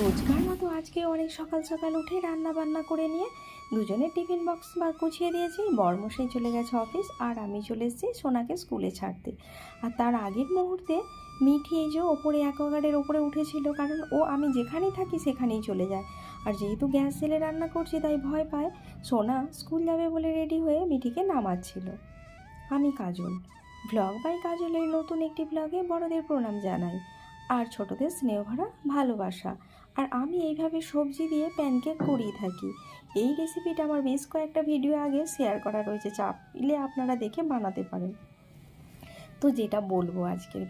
রোজকার মতো আজকে অনেক সকাল সকাল উঠে রান্না বান্না করে নিয়ে দুজনের টিফিন বক্স বা গুছিয়ে দিয়েছি। বর্মশাই চলে গেছে অফিস আর আমি চলে এসেছি সোনাকে স্কুলে ছাড়তে। আর তার আগের মুহূর্তে মিঠি এই যে ওপরে অ্যাকোয়াগার্ডের ওপরে উঠেছিল, কারণ ও আমি যেখানেই থাকি সেখানেই চলে যায়। আর যেহেতু গ্যাস জেলে রান্না করছি, তাই ভয় পায়, সোনা স্কুল যাবে বলে রেডি হয়ে মিঠিকে নামাচ্ছিল। আমি কাজল। ব্লগ বাই কাজলের নতুন একটি ব্লগে বড়দের প্রণাম জানাই। আর ছোটদের স্নেহ ভরা ভালোবাসা। আর আমি এইভাবে সবজি দিয়ে প্যানকেক করিয়ে থাকি। এই রেসিপিটা আমার বেশ কয়েকটা ভিডিও আগে শেয়ার করা রয়েছে চাপলে আপনারা দেখে বানাতে পারেন। তো যেটা বলব আজকের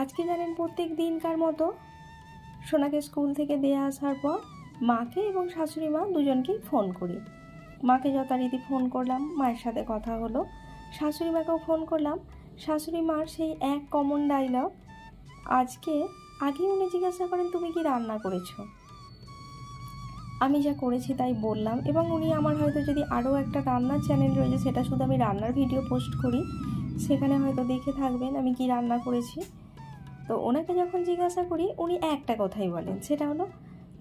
আজকে জানেন প্রত্যেক দিনকার মতো সোনাকে স্কুল থেকে দিয়ে আসার পর মাকে এবং শাশুড়ি মা দুজনকেই ফোন করি। মাকে যথারীতি ফোন করলাম, মায়ের সাথে কথা হলো। শাশুড়ি মাকেও ফোন করলাম। শাশুড়ি মার সেই এক কমন ডায়লগ আজকে আগেই উনি জিজ্ঞাসা করেন, তুমি কি রান্না করেছ? আমি যা করেছি তাই বললাম এবং উনি আমার হয়তো যদি আরও একটা রান্নার চ্যানেল রয়েছে, সেটা শুধু আমি রান্নার ভিডিও পোস্ট করি, সেখানে হয়তো দেখে থাকবেন আমি কি রান্না করেছি। তো ওনাকে যখন জিজ্ঞাসা করি, উনি একটা কথাই বলেন, সেটা হলো,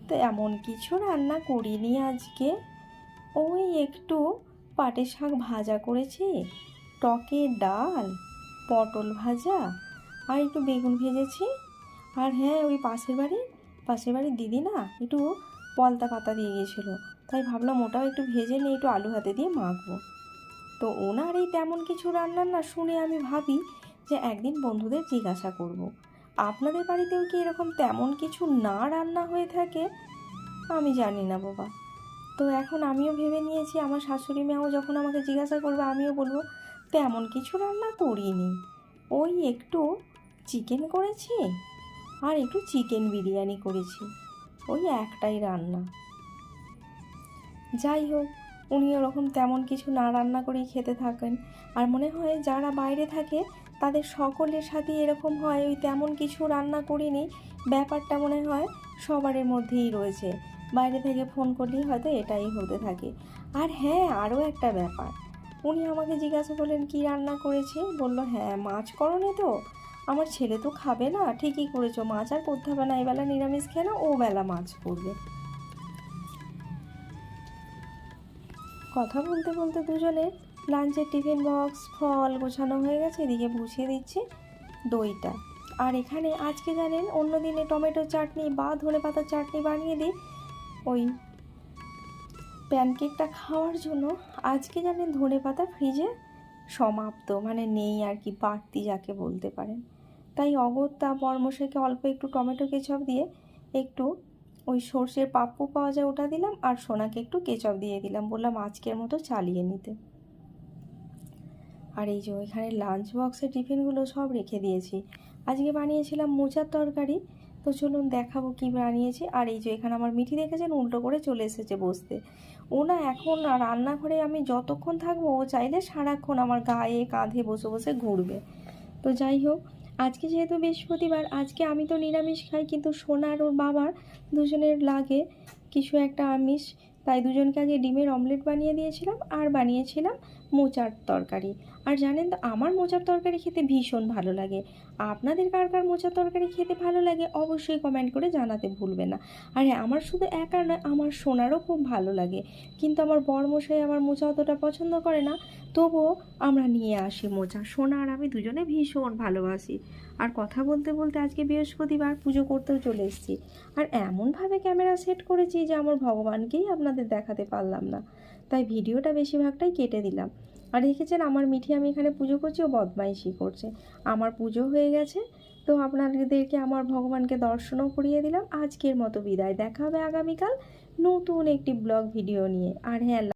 তো এমন কিছু রান্না করিনি আজকে? ওই একটু পাটের শাক ভাজা করেছি টকে ডাল, পটল ভাজা, আর একটু বেগুন ভেজেছি আর হ্যাঁ ওই পাশের বাড়ি, পাশের বাড়ির দিদি না একটু পলতা পাতা দিয়ে গিয়েছিল। তাই ভাবলাম ওটাও একটু ভেজে নিয়ে একটু আলু হাতে দিয়ে মাখবো। তো ওনার এই তেমন কিছু রান্নার না শুনে আমি ভাবি যে একদিন বন্ধুদের জিজ্ঞাসা করব। আপনাদের বাড়িতেও কি এরকম তেমন কিছু না রান্না হয়ে থাকে? আমি জানি না বাবা। তো এখন আমিও ভেবে নিয়েছি, আমার শাশুড়ি মাও যখন আমাকে জিজ্ঞাসা করবে আমিও বলব, তেমন কিছু রান্না করিনি। ওই একটু চিকেন করেছি আর একটু চিকেন বিরিয়ানি করেছি। ওই একটাই রান্না। যাই হোক উনি ওরকম তেমন কিছু না রান্না করেই খেতে থাকেন। আর মনে হয় যারা বাইরে থাকে, তাদের সকলের সাথে এরকম হয়, ওই তেমন কিছু রান্না করিনি। ব্যাপারটা মনে হয় সবারের মধ্যেই রয়েছে। বাইরে থেকে ফোন করলেই হয়তো এটাই হতে থাকে। আর হ্যাঁ আরও একটা ব্যাপার। উনি আমাকে জিজ্ঞাসা করলেন, কি রান্না করেছি? বলল হ্যাঁ মাছ করনি তো। আমার ছেলে তো খাবে না, ঠিকই করেছ মাছ, আর করতে হবে না এবেলা নিরামিষ খেয়ে না ও বেলা মাছ করবে কথা বলতে বলতে দুজনে লাঞ্চের টিফিন বক্স, ফল গোছানো হয়ে গেছে, এদিকে বুঝিয়ে দিচ্ছি দইটা। আর এখানে আজকে জানেন, অন্য দিনে টমেটো চাটনি বা ধনে পাতার চাটনি বানিয়ে দিই, ওই প্যানকেকটা খাওয়ার জন্য। আজকে জানেন ধনে পাতা ফ্রিজে সমাপ্ত মানে নেই আর কি, বাড়তি যাকে বলতে পারেন। তাই অগত্যা বর্মশাইকে অল্প একটু টমেটো কেচপ দিয়ে একটু ওই সর্ষের পাপ্পু পাওয়া যায় ওটা দিলাম আর সোনাকে একটু কেচপ দিয়ে দিলাম। বললাম আজকের মতো চালিয়ে নিতে। আর এই যে ওইখানে লাঞ্চ বক্সের টিফিনগুলো সব রেখে দিয়েছি। আজকে বানিয়েছিলাম মোচার তরকারি। তো চলুন দেখাবো কী বানিয়েছি। আর এই যে এখানে আমার মিঠি দেখেছেন, উল্টো করে চলে এসেছে বসতে। ও না এখন রান্নাঘরে আমি যতক্ষণ থাকব, ও চাইলে সারাক্ষণ আমার গায়ে কাঁধে বসে বসে ঘুরবে। তো যাই হোক আজকে যেহেতু বৃহস্পতিবার, আজকে আমি তো নিরামিষ খাই, কিন্তু সোনার ওর বাবার দুজনের লাগে কিছু একটা আমিষ। তাই দুজনকে আগে ডিমের অমলেট বানিয়ে দিয়েছিলাম আর বানিয়েছিলাম মোচার তরকারি। আর জানেন তো, আমার মোচার তরকারি খেতে ভীষণ ভালো লাগে। আপনাদের কার কার মোচার তরকারি খেতে ভালো লাগে অবশ্যই কমেন্ট করে জানাতে ভুলবে না। আর হ্যাঁ আমার শুধু একা নয়, আমার সোনারও খুব ভালো লাগে। কিন্তু আমার বরমশাই আমার মোচা অতটা পছন্দ করে না। তবুও আমরা নিয়ে আসি মোচা সোনা আর আমি দুজনে ভীষণ ভালোবাসি। আর কথা বলতে বলতে আজকে বৃহস্পতিবার পুজো করতেও চলে এসেছি। আর এমনভাবে ক্যামেরা সেট করেছি যে আমার ভগবানকেই আপনাদের দেখাতে পারলাম না। তাই ভিডিওটা বেশিরভাগটাই কেটে দিলাম। আর দেখেছেন আমার মিঠি আমি এখানে পুজো করছি, ও বদমাইশি করছে। আমার পুজো হয়ে গেছে, তো আপনাদেরকে আমার ভগবানকে দর্শনও করিয়ে দিলাম। আজকের মতো বিদায়। দেখা হবে আগামীকাল নতুন একটি ব্লগ ভিডিও নিয়ে। আর হ্যাঁ